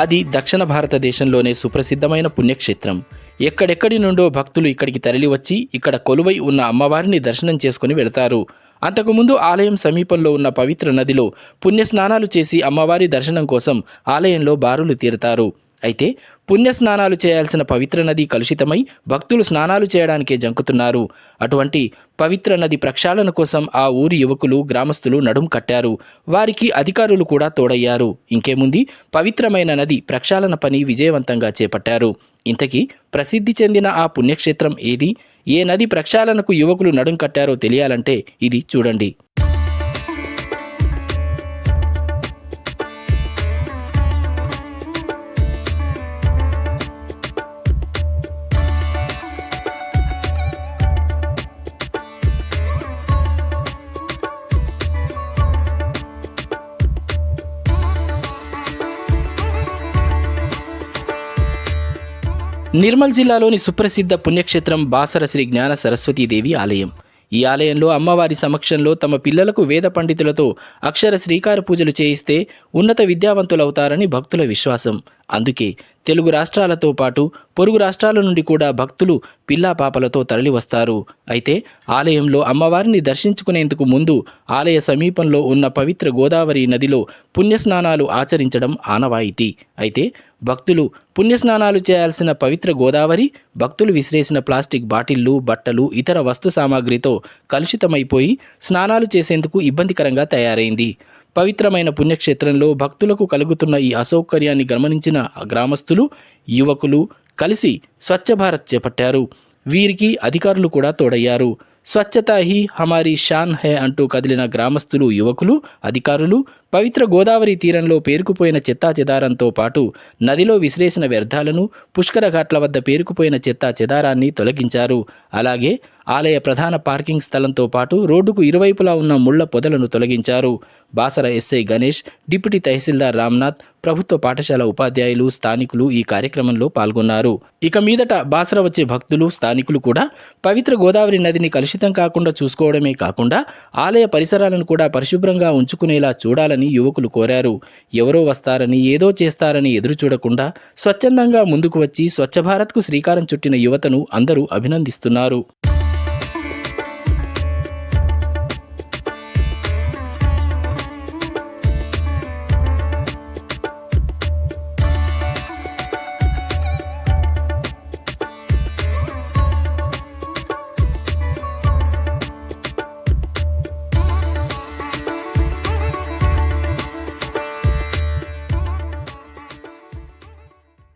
అది దక్షిణ భారతదేశంలోనే సుప్రసిద్ధమైన పుణ్యక్షేత్రం. ఎక్కడెక్కడి నుండో భక్తులు ఇక్కడికి తరలివచ్చి ఇక్కడ కొలువై ఉన్న అమ్మవారిని దర్శనం చేసుకుని వెళతారు. అంతకుముందు ఆలయం సమీపంలో ఉన్న పవిత్ర నదిలో పుణ్యస్నానాలు చేసి అమ్మవారి దర్శనం కోసం ఆలయంలో బారులు తీరుతారు. అయితే పుణ్య స్నానాలు చేయాల్సిన పవిత్ర నది కలుషితమై భక్తులు స్నానాలు చేయడానికే జంకుతున్నారు. అటువంటి పవిత్ర నది ప్రక్షాళన కోసం ఆ ఊరి యువకులు గ్రామస్తులు నడుం కట్టారు. వారికి అధికారులు కూడా తోడయ్యారు. ఇంకేముంది? పవిత్రమైన నది ప్రక్షాళన పని విజయవంతంగా చేపట్టారు. ఇంతకీ ప్రసిద్ధి చెందిన ఆ పుణ్యక్షేత్రం ఏది? ఏ నది ప్రక్షాళనకు యువకులు నడుం కట్టారో తెలియాలంటే ఇది చూడండి. నిర్మల్ జిల్లాలోని సుప్రసిద్ధ పుణ్యక్షేత్రం బాసర శ్రీ జ్ఞాన సరస్వతీదేవి ఆలయం. ఈ ఆలయంలో అమ్మవారి సమక్షంలో తమ పిల్లలకు వేద పండితులతో అక్షర శ్రీకార పూజలు చేయిస్తే ఉన్నత విద్యావంతులవుతారని భక్తుల విశ్వాసం. అందుకే తెలుగు రాష్ట్రాలతో పాటు పొరుగు రాష్ట్రాల నుండి కూడా భక్తులు పిల్లా పాపలతో తరలి వస్తారు అయితే ఆలయంలో అమ్మవారిని దర్శించుకునేందుకు ముందు ఆలయ సమీపంలో ఉన్న పవిత్ర గోదావరి నదిలో పుణ్యస్నానాలు ఆచరించడం ఆనవాయితీ. అయితే భక్తులు పుణ్యస్నానాలు చేయాల్సిన పవిత్ర గోదావరి భక్తులు విసిరేసిన ప్లాస్టిక్ బాటిళ్ళు బట్టలు ఇతర వస్తు సామాగ్రితో కలుషితమైపోయి స్నానాలు చేసేందుకు ఇబ్బందికరంగా తయారైంది. పవిత్రమైన పుణ్యక్షేత్రంలో భక్తులకు కలుగుతున్న ఈ అసౌకర్యాన్ని గమనించిన గ్రామస్తులు యువకులు కలిసి స్వచ్ఛ భారత్ చేపట్టారు. వీరికి అధికారులు కూడా తోడయ్యారు. స్వచ్ఛతా హీ హమారీ షాన్ హే అంటూ కదిలిన గ్రామస్తులు యువకులు అధికారులు పవిత్ర గోదావరి తీరంలో పేరుకుపోయిన చెత్తా చెదారంతో పాటు నదిలో విసిరేసిన వ్యర్థాలను పుష్కర ఘాట్ల వద్ద పేరుకుపోయిన చెత్తా చెదారాన్ని తొలగించారు. అలాగే ఆలయ ప్రధాన పార్కింగ్ స్థలంతో పాటు రోడ్డుకు ఇరువైపులా ఉన్న ముళ్ళ పొదలను తొలగించారు. బాసర ఎస్ఐ గణేష్ డిప్యూటీ తహసీల్దార్ రామ్నాథ్ ప్రభుత్వ పాఠశాల ఉపాధ్యాయులు స్థానికులు ఈ కార్యక్రమంలో పాల్గొన్నారు. ఇక మీదట బాసర వచ్చే భక్తులు స్థానికులు కూడా పవిత్ర గోదావరి నదిని కలుషితం కాకుండా చూసుకోవడమే కాకుండా ఆలయ పరిసరాలను కూడా పరిశుభ్రంగా ఉంచుకునేలా చూడాలని యువకులు కోరారు. ఎవరో వస్తారని ఏదో చేస్తారని ఎదురు చూడకుండా స్వచ్ఛందంగా ముందుకు వచ్చి స్వచ్ఛ భారత్కు శ్రీకారం చుట్టిన యువతను అందరూ అభినందిస్తున్నారు.